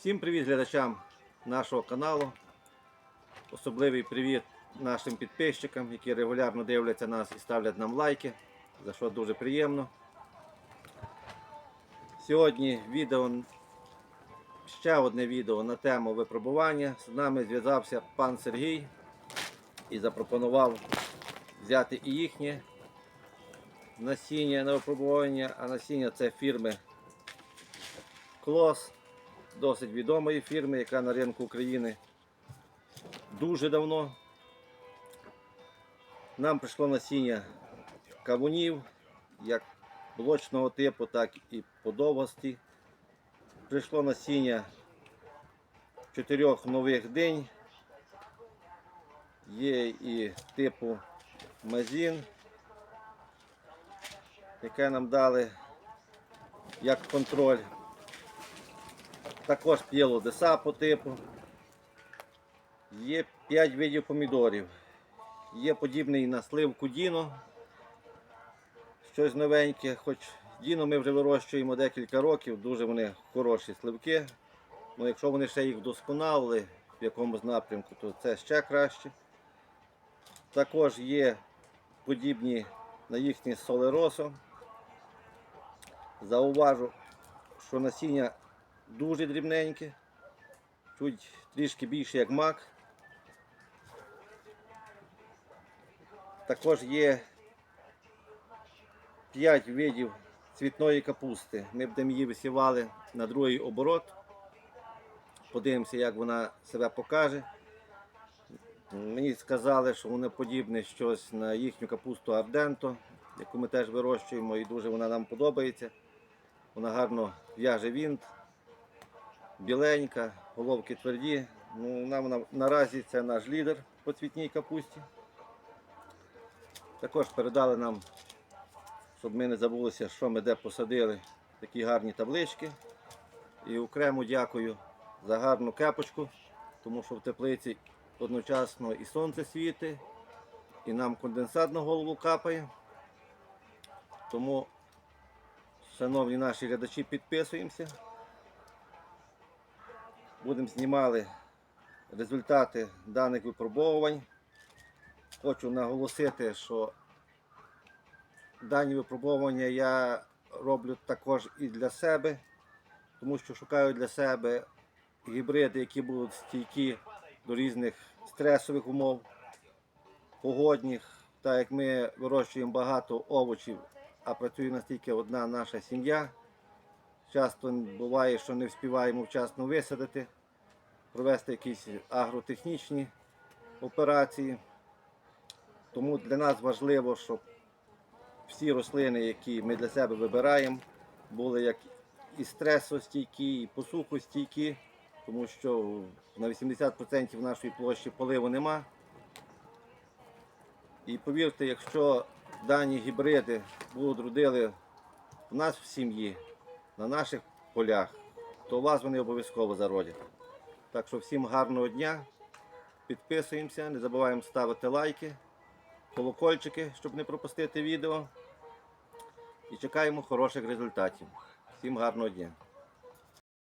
Всім привіт глядачам нашого каналу. Особливий привіт нашим підписчикам, які регулярно дивляться нас і ставлять нам лайки, за що дуже приємно. Сьогодні відео, ще одне відео на тему випробування. З нами зв'язався пан Сергій і запропонував взяти і їхнє насіння на випробування, а насіння це фірми Клос, досить відомої фірми, яка на ринку України дуже давно. Нам прийшло насіння кавунів, як блочного типу, так і подовгості. Прийшло насіння чотирьох нових день. Є і типу Мазін, яке нам дали як контроль. Також п'єло деса по типу. Є 5 видів помідорів. Є подібний на сливку Діно. Щось новеньке, хоч Діно ми вже вирощуємо декілька років, дуже вони хороші сливки. Ну, якщо вони ще їх вдосконалили в якомусь напрямку, то це ще краще. Також є подібні на їхні солеросо. Зауважу, що насіння дуже дрібненьке, чуть трішки більше як мак. Також є 5 видів цвітної капусти. Ми будемо її висівали на другий оборот. Подивимося, як вона себе покаже. Мені сказали, що воно подібне щось на їхню капусту Арденто, яку ми теж вирощуємо, і дуже вона нам подобається. Вона гарно в'яже вінт, біленька, головки тверді. Ну, нам на, наразі це наш лідер по цвітній капусті. Також передали нам, щоб ми не забулися, що ми де посадили, такі гарні таблички. І окремо дякую за гарну кепочку, тому що в теплиці одночасно і сонце світить, і нам конденсат на голову капає. Тому, шановні наші глядачі, підписуємося. Будемо знімати результати даних випробовувань. Хочу наголосити, що дані випробовування я роблю також і для себе, тому що шукаю для себе гібриди, які будуть стійкі до різних стресових умов, погодних, так як ми вирощуємо багато овочів, а працює настільки одна наша сім'я. Часто буває, що не встигаємо вчасно висадити, провести якісь агротехнічні операції. Тому для нас важливо, щоб всі рослини, які ми для себе вибираємо, були як і стресостійкі, і посухостійкі, тому що на 80% нашої площі поливу нема. І повірте, якщо дані гібриди будуть родили в нас в сім'ї, на наших полях, то у вас вони обов'язково зародять. Так що всім гарного дня, підписуємося, не забуваємо ставити лайки, колокольчики, щоб не пропустити відео. І чекаємо хороших результатів. Всім гарного дня.